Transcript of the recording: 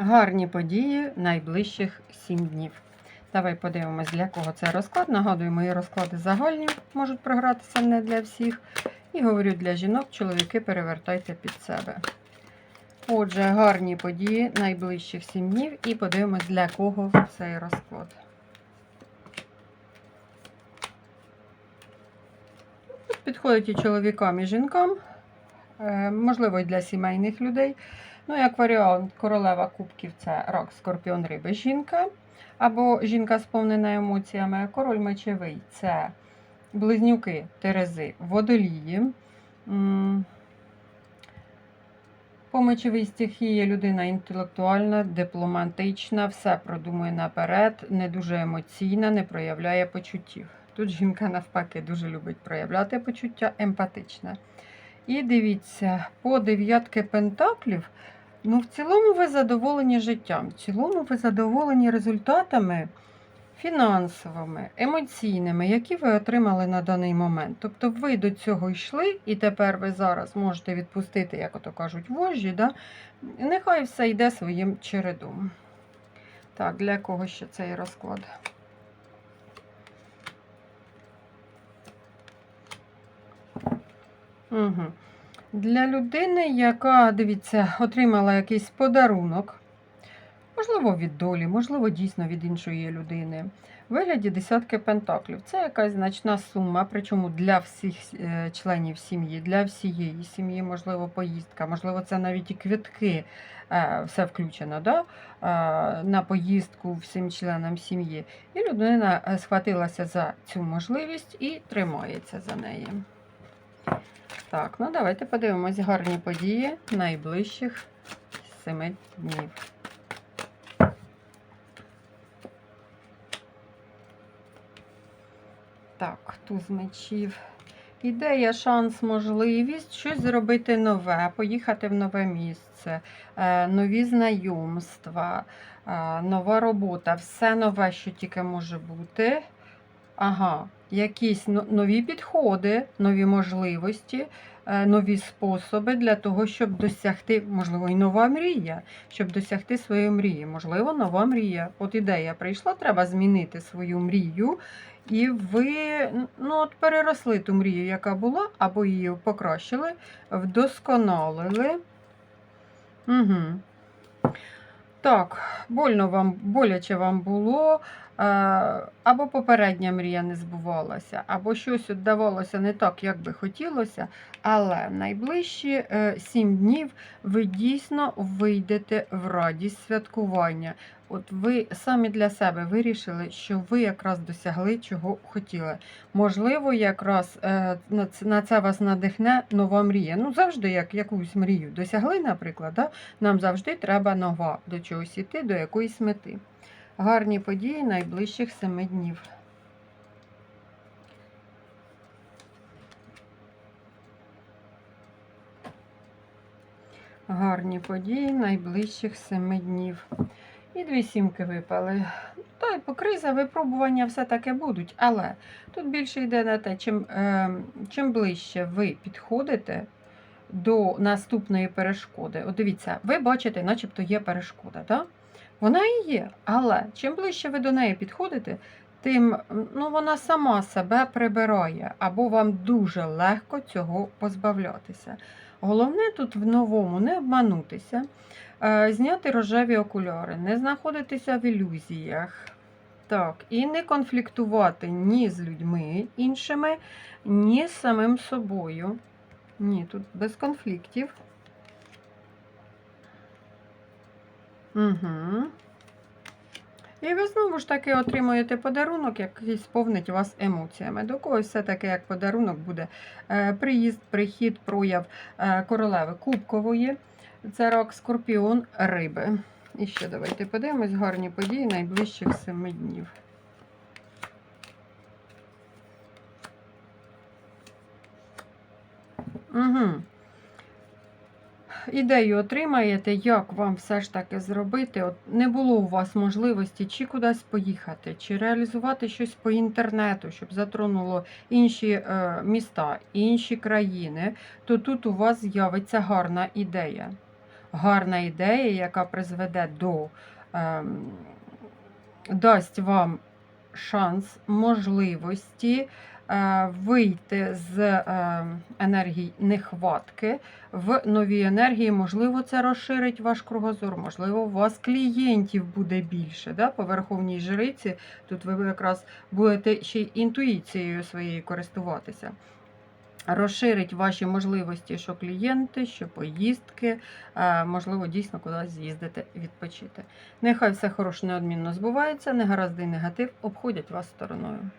Гарні події найближчих 7 днів. Давай подивимось, для кого це розклад. Нагадую, мої розклади загальні можуть програтися не для всіх. І говорю для жінок, чоловіки перевертайте під себе. Отже, гарні події найближчих 7 днів. І подивимось, для кого цей розклад. Підходить і чоловікам, і жінкам, Е, можливо, і для сімейних людей. Ну, як варіант, королева кубків це рак, скорпіон, риби, жінка. Або жінка сповнена емоціями. Король мечовий це близнюки, терези, водолії. По мечовій стихії людина інтелектуальна, дипломатична, все продумує наперед, не дуже емоційна, не проявляє почуттів. Тут жінка навпаки дуже любить проявляти почуття, емпатична. І дивіться, по дев'ятки пентаклів, ну в цілому ви задоволені життям, в цілому ви задоволені результатами фінансовими, емоційними, які ви отримали на даний момент. Тобто ви до цього йшли, і тепер ви зараз можете відпустити, як ото кажуть, вожжі, да? Нехай все йде своїм чередом. Так, для кого ще цей розклад? Угу. Для людини, яка, дивіться, отримала якийсь подарунок, можливо, від долі, можливо, дійсно від іншої людини. В вигляді десятки пентаклів. Це якась значна сума, причому для всіх е, членів сім'ї, для всієї сім'ї, можливо, поїздка, можливо, це навіть і квитки, е, все включено да? е, на поїздку всім членам сім'ї. І людина схватилася за цю можливість і тримається за неї. Так, ну давайте подивимось гарні події найближчих 7 днів. Так, туз мечів. Ідея, шанс, можливість щось зробити нове, поїхати в нове місце, е, нові знайомства, е, нова робота, все нове, що тільки може бути. Ага, якісь нові підходи, нові можливості, е, нові способи для того, щоб досягти, можливо, і нова мрія, щоб досягти своєї мрії. Можливо, нова мрія. От ідея прийшла, треба змінити свою мрію, і ви ну, от переросли ту мрію, яка була, або її покращили, вдосконалили. Угу. Так, больно вам, боляче вам було, е, або попередня мрія не збувалася, або щось віддавалося не так, як би хотілося. Але найближчі е, сім днів ви дійсно вийдете в радість святкування. От ви самі для себе вирішили, що ви якраз досягли, чого хотіли. Можливо, якраз е, на це- на це вас надихне нова мрія. Ну, завжди, як якусь мрію досягли, наприклад, да? нам завжди треба нова до чогось іти, до якоїсь мети. Гарні події найближчих семи днів. Гарні події найближчих семи днів. І дві сімки випали. Та й по криза випробування все таки будуть, але тут більше йде на те, чим, е, чим ближче ви підходите до наступної перешкоди. От дивіться, ви бачите, начебто є перешкода. Да? Вона і є, але чим ближче ви до неї підходите, тим ну, вона сама себе прибирає, або вам дуже легко цього позбавлятися. Головне тут в новому не обманутися, зняти рожеві окуляри, не знаходитися в ілюзіях. Так, і не конфліктувати ні з людьми іншими, ні з самим собою. Ні, тут без конфліктів. Угу. І ви знову ж таки отримуєте подарунок, який сповнить вас емоціями. До когось все-таки як подарунок буде е, приїзд, прихід, прояв е, королеви Кубкової. Це рак Скорпіон Риби. І ще давайте подивимось гарні події найближчих семи днів. Угу. Ідею отримаєте, як вам все ж таки зробити. От не було у вас можливості чи кудись поїхати, чи реалізувати щось по інтернету, щоб затронуло інші е, міста, інші країни, то тут у вас з'явиться гарна ідея. Гарна ідея, яка призведе до ем, дасть вам шанс, можливості е, вийти з е, енергії нехватки в нові енергії. Можливо, це розширить ваш кругозор, можливо, у вас клієнтів буде більше. Да? По верховній жриці тут ви якраз будете ще й інтуїцією своєю користуватися. Розширить ваші можливості, що клієнти, що поїздки, можливо, дійсно кудись з'їздити відпочити. Нехай все хороше неодмінно збувається, негаразди і негатив обходять вас стороною.